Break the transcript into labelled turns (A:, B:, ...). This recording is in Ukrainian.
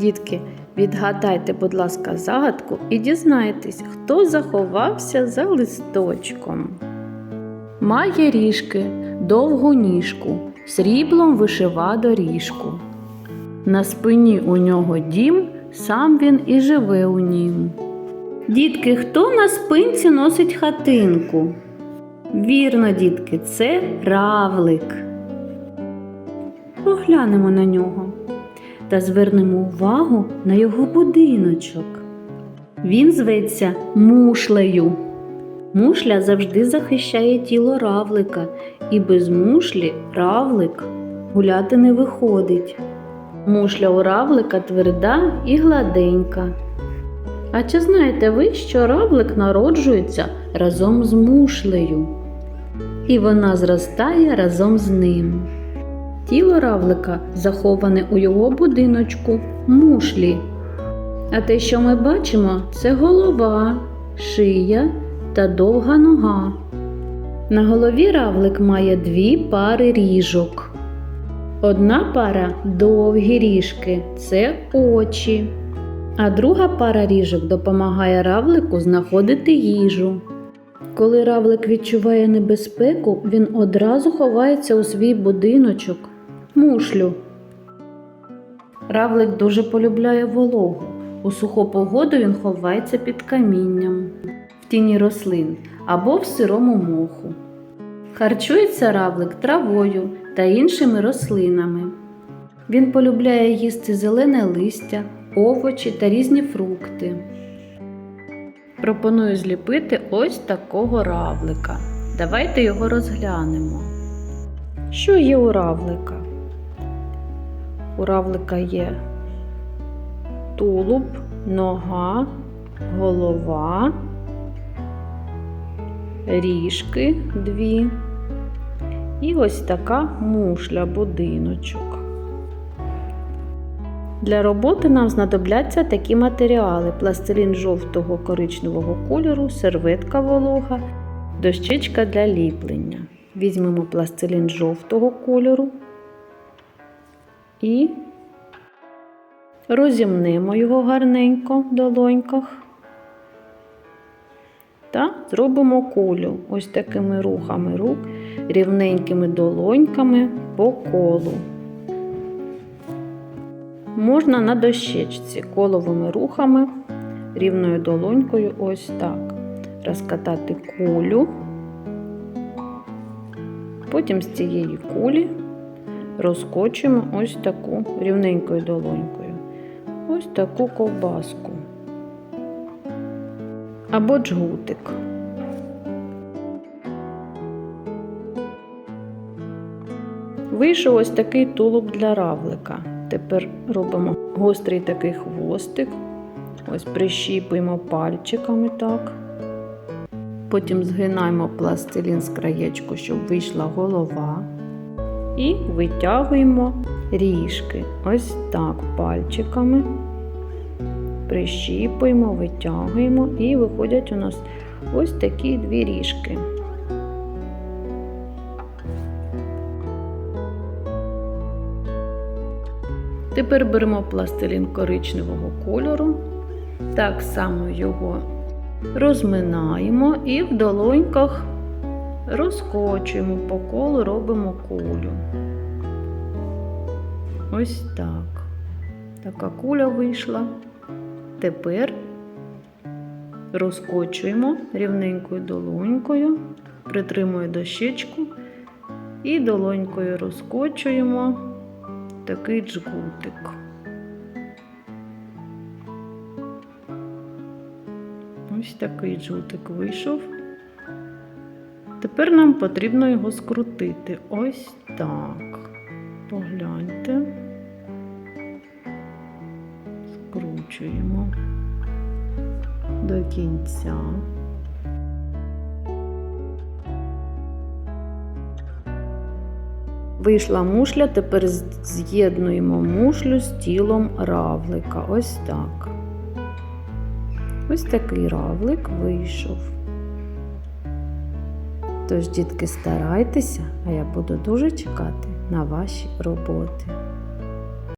A: Дітки, відгадайте, будь ласка, загадку і дізнайтесь, хто заховався за листочком. Має ріжки, довгу ніжку, сріблом вишива доріжку. На спині у нього дім, сам він і живе у нім. Дітки, хто на спинці носить хатинку? Вірно, дітки, це равлик. Поглянемо на нього та звернемо увагу на його будиночок. Він зветься мушлею. Мушля завжди захищає тіло равлика, і без мушлі равлик гуляти не виходить. Мушля у равлика тверда і гладенька. А чи знаєте ви, що равлик народжується разом з мушлею? І вона зростає разом з ним. Тіло равлика заховане у його будиночку мушлі. А те, що ми бачимо, це голова, шия та довга нога. На голові равлик має дві пари ріжок. Одна пара довгі ріжки це очі, а друга пара ріжок допомагає равлику знаходити їжу. Коли равлик відчуває небезпеку, він одразу ховається у свій будиночок, мушлю. Равлик дуже полюбляє вологу. У суху погоду він ховається під камінням, в тіні рослин або в сирому моху. Харчується равлик травою та іншими рослинами. Він полюбляє їсти зелене листя, овочі та різні фрукти. Пропоную зліпити ось такого равлика. Давайте його розглянемо. Що є у равлика? У равлика є тулуб, нога, голова, ріжки дві. І ось така мушля, будиночок. Для роботи нам знадобляться такі матеріали: пластилін жовтого коричневого кольору, серветка волога, дощечка для ліплення. Візьмемо пластилін жовтого кольору і розімнемо його гарненько в долоньках та зробимо кулю ось такими рухами рук, рівненькими долоньками по колу. Можна на дощечці коловими рухами, рівною долонькою, ось так. Розкатати кулю. Потім з цієї кулі розкочуємо ось таку рівненькою долонькою. Ось таку ковбаску. Або джгутик. Вийшов ось такий тулуб для равлика. Тепер робимо гострий такий хвостик. Ось прищіпуємо пальчиками так. Потім згинаємо пластилін з краєчку, щоб вийшла голова. І витягуємо ріжки. Ось так пальчиками. Прищіпуємо, витягуємо і виходять у нас ось такі дві ріжки. Тепер беремо пластилін коричневого кольору, так само його розминаємо і в долоньках розкочуємо по колу, робимо кулю. Ось так. Така куля вийшла. Тепер розкочуємо рівненькою долонькою, притримую дощечку і долонькою розкочуємо такий джгутик. Ось такий джгутик вийшов. Тепер нам потрібно його скрутити. Ось так. Погляньте. Скручуємо до кінця. Вийшла мушля, тепер з'єднуємо мушлю з тілом равлика. Ось так. Ось такий равлик вийшов. Тож, дітки, старайтеся, а я буду дуже чекати на ваші роботи.